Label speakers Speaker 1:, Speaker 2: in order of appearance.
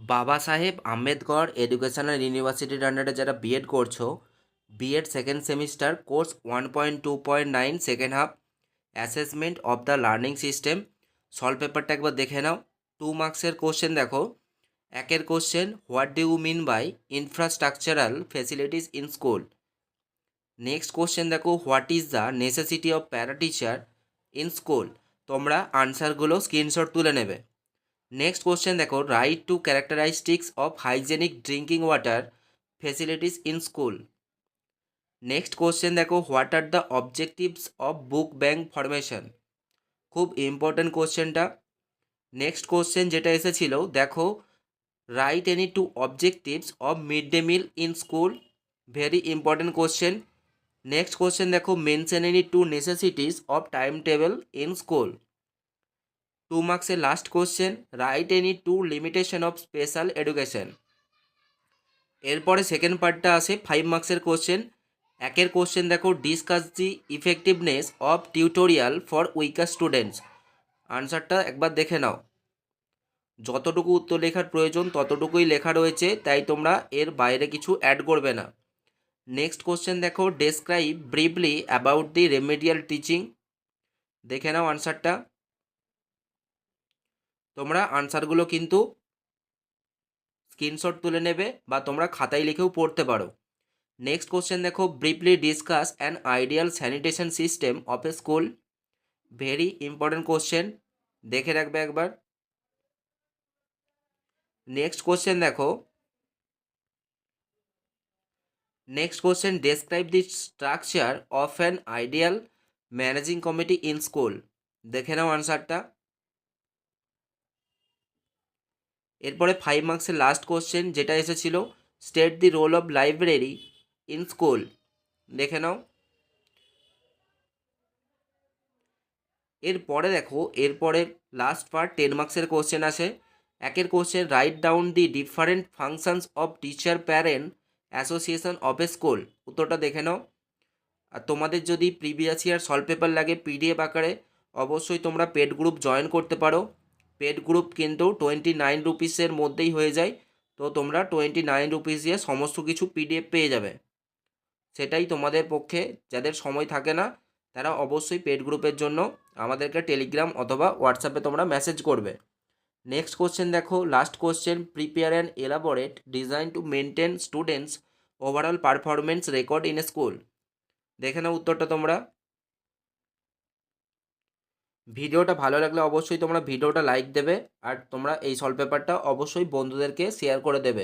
Speaker 1: বাবা সাহেব আম্বেদকর এডুকেশনাল ইউনিভার্সিটির আন্ডারে যারা বিএড করছ B Ed second semester course one point two point nine second half assessment of the learning system solve পেপারটা একবার দেখে নাও। টু মার্কসের কোশ্চেন দেখো। একের question what do you mean by infrastructural facilities in school next question দেখো what is the necessity of para teacher in school তোমরা আনসারগুলো স্ক্রিনশট তুলে নেবে। নেক্সট কোশ্চেন দেখো write two characteristics of hygienic drinking water facilities in school next question দেখো what are the objectives of book bank formation খুব important কোশ্চেনটা next question যেটা এসেছিল, দেখো write any two objectives of mid day meal in school very important question next question দেখো mention any two necessities of time table in school two মার্কসের last question write any two limitation of special education এরপরে second পার্টটা আসে five মার্কসের question একের question দেখো discuss the effectiveness of tutorial for weaker students আনসারটা একবার দেখে নাও। যতটুকু উত্তর লেখার প্রয়োজন ততটুকুই লেখা রয়েছে, তাই তোমরা এর বাইরে কিছু অ্যাড করবে না। নেক্সট কোশ্চেন দেখো describe briefly about the remedial teaching দেখে নাও আনসারটা তোমরা আনসারগুলো কিন্তু স্ক্রিনশট তুলে নেবে বা তোমরা খাতায় লিখেও পড়তে পারো। নেক্সট কোশ্চেন দেখো briefly discuss an ideal sanitation system of a school very important question দেখে রাখবে একবার। নেক্সট কোশ্চেন দেখো। Next question describe the structure of an ideal managing committee in school দেখে নাও আনসারটা এরপরে ফাইভ মার্কসের লাস্ট কোশ্চেন যেটা এসেছিল state the role of library in school দেখে নাও। এরপরে দেখো, এরপরে লাস্ট পার্ট টেন মার্কসের কোশ্চেন আছে একের question write down the different functions of teacher parent association of a school উত্তরটা দেখে নাও। আর তোমাদের যদি প্রিভিয়াস ইয়ার সলভ পেপার লাগে পিডিএফ আকারে, অবশ্যই তোমরা পেড গ্রুপ জয়েন করতে পারো। পেড গ্রুপ কিন্তু টোয়েন্টি নাইন রুপিসের মধ্যেই হয়ে যায়। তো তোমরা টোয়েন্টি নাইন রুপিস দিয়ে সমস্ত কিছু পিডিএফ পেয়ে যাবে। সেটাই তোমাদের পক্ষে, যাদের সময় থাকে না, তারা অবশ্যই পেড গ্রুপের জন্য আমাদেরকে টেলিগ্রাম অথবা হোয়াটসঅ্যাপে তোমরা মেসেজ করবে। নেক্সট কোশ্চেন দেখো, last question, prepare and elaborate design to maintain students overall performance record in school. দেখে নাও উত্তরটা তোমরা। ভিডিওটা ভালো লাগলে অবশ্যই তোমরা ভিডিওটা লাইক দেবে আর তোমরা এই সলভ পেপারটা অবশ্যই বন্ধুদেরকে শেয়ার করে দেবে।